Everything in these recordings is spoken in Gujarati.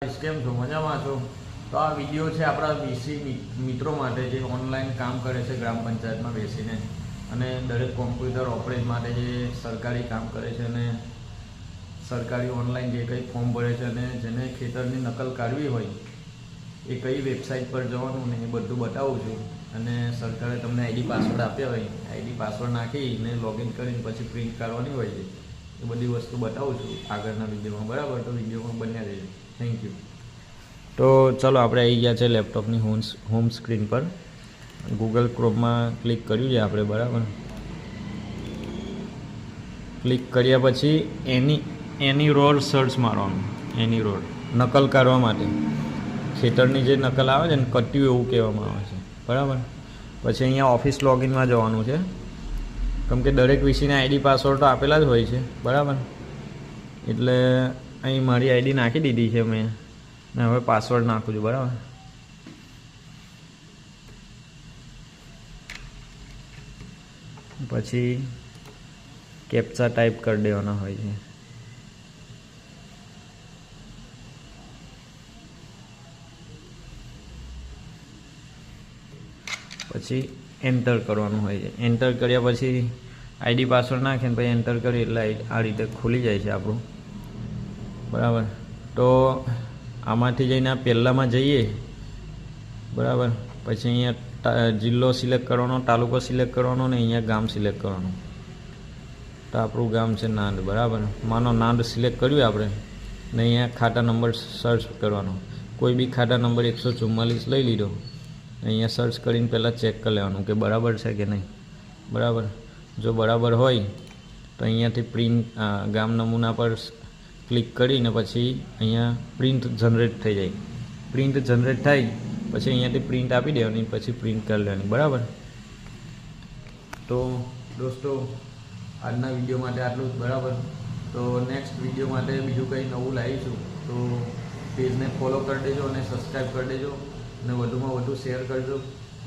કેમ છો? મજામાં છો? તો આ વીડિયો છે આપણા બીસી મિત્રો માટે જે ઓનલાઈન કામ કરે છે ગ્રામ પંચાયતમાં બેસીને. અને દરેક કોમ્પ્યુટર ઓપરેટ માટે જે સરકારી કામ કરે છે અને સરકારી ઓનલાઈન જે કંઈ ફોર્મ ભરે છે અને જેને ખેતરની નકલ કાઢવી હોય, એ કઈ વેબસાઇટ પર જવાનું ને એ બધું બતાવું છું. અને સરકારે તમને આઈડી પાસવર્ડ આપ્યા હોય, આઈડી પાસવર્ડ નાખીને લોગિન કરીને પછી પ્રિન્ટ કાઢવાની હોય છે. એ બધી વસ્તુ બતાવું છું આગળના વિડીયોમાં, બરાબર? તો વિડીયોમાં બન્યા રહેજો. થેન્ક યુ તો ચલો આપણે આવી ગયા છે લેપટોપની હોમ હોમ સ્ક્રીન પર. ગૂગલ ક્રોમમાં ક્લિક કર્યું છે આપણે, બરાબર? ક્લિક કર્યા પછી એની એની રોડ સર્ચ મારવાનું એની રોડ નકલ કાઢવા માટે. ખેતરની જે નકલ આવે છે ને, કટ્યું એવું કહેવામાં આવે છે. બરાબર? પછી અહીંયા ઓફિસ લોગિનમાં જવાનું છે. કેમ કે દરેક વિષયના આઈડી પાસવર્ડ તો આપેલા જ હોય છે. બરાબર? એટલે અહીં મારી આઈડી નાખી દીધી છે મેં. ને હવે પાસવર્ડ નાખું છું, બરાબર? પછી કેપ્ચા ટાઈપ કરી દેવાના હોય છે. પછી એન્ટર કરવાનું હોય છે. એન્ટર કર્યા પછી આઈડી પાસવર્ડ નાખીને પછી એન્ટર કરીએ એટલે આ રીતે ખુલી જાય છે આપણું. બરાબર. તો આમાંથી જઈને પહેલામાં જઈએ. બરાબર. પછી અહીંયા જિલ્લો સિલેક્ટ કરવાનો, તાલુકો સિલેક્ટ કરવાનો ને અહીંયા ગામ સિલેક્ટ કરવાનું. તો આપણું ગામ છે નાંદ, બરાબર. માનો નાંદ સિલેક્ટ કર્યું આપણે ને અહીંયા ખાતા નંબર સર્ચ કરવાનો. કોઈ બી ખાતા નંબર એકસો ચુમ્માલીસ લઈ લીધો. અહીંયા સર્ચ કરીને પહેલાં ચેક કરી લેવાનું કે બરાબર છે કે નહીં. બરાબર. જો બરાબર હોય તો અહીંયાથી પ્રિન્ટ ગામ નમૂના પર ક્લિક કરીને પછી અહીંયા પ્રિન્ટ જનરેટ થઈ જાય. પ્રિન્ટ જનરેટ થાય, પછી અહીંયાથી પ્રિન્ટ આપી દેવાની, પછી પ્રિન્ટ કરી લેવાની. બરાબર? તો દોસ્તો, આજના વીડિયો માટે આટલું જ. બરાબર? તો નેક્સ્ટ વીડિયો માટે બીજું કંઈ નવું લાવીશું, તો પેજને ફોલો કરી દેજો અને સબસ્ક્રાઈબ કરી દેજો. અને વધુમાં વધુ શેર કરજો,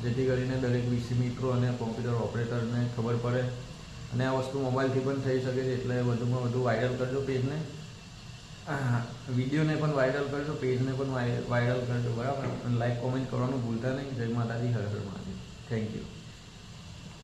જેથી કરીને દરેક વિસી મિત્રો અને કોમ્પ્યુટર ઓપરેટરને ખબર પડે. અને આ વસ્તુ મોબાઈલથી પણ થઈ શકે છે, એટલે વધુમાં વધુ વાયરલ કરજો પેજને વિડીયોને પણ વાયરલ કરજો પેજને પણ વાયરલ કરજો, બરાબર? લાઈક કોમેન્ટ કરવાનું ભૂલતા નહીં. જય માતાજી, હર હર મહાદેવ. Thank you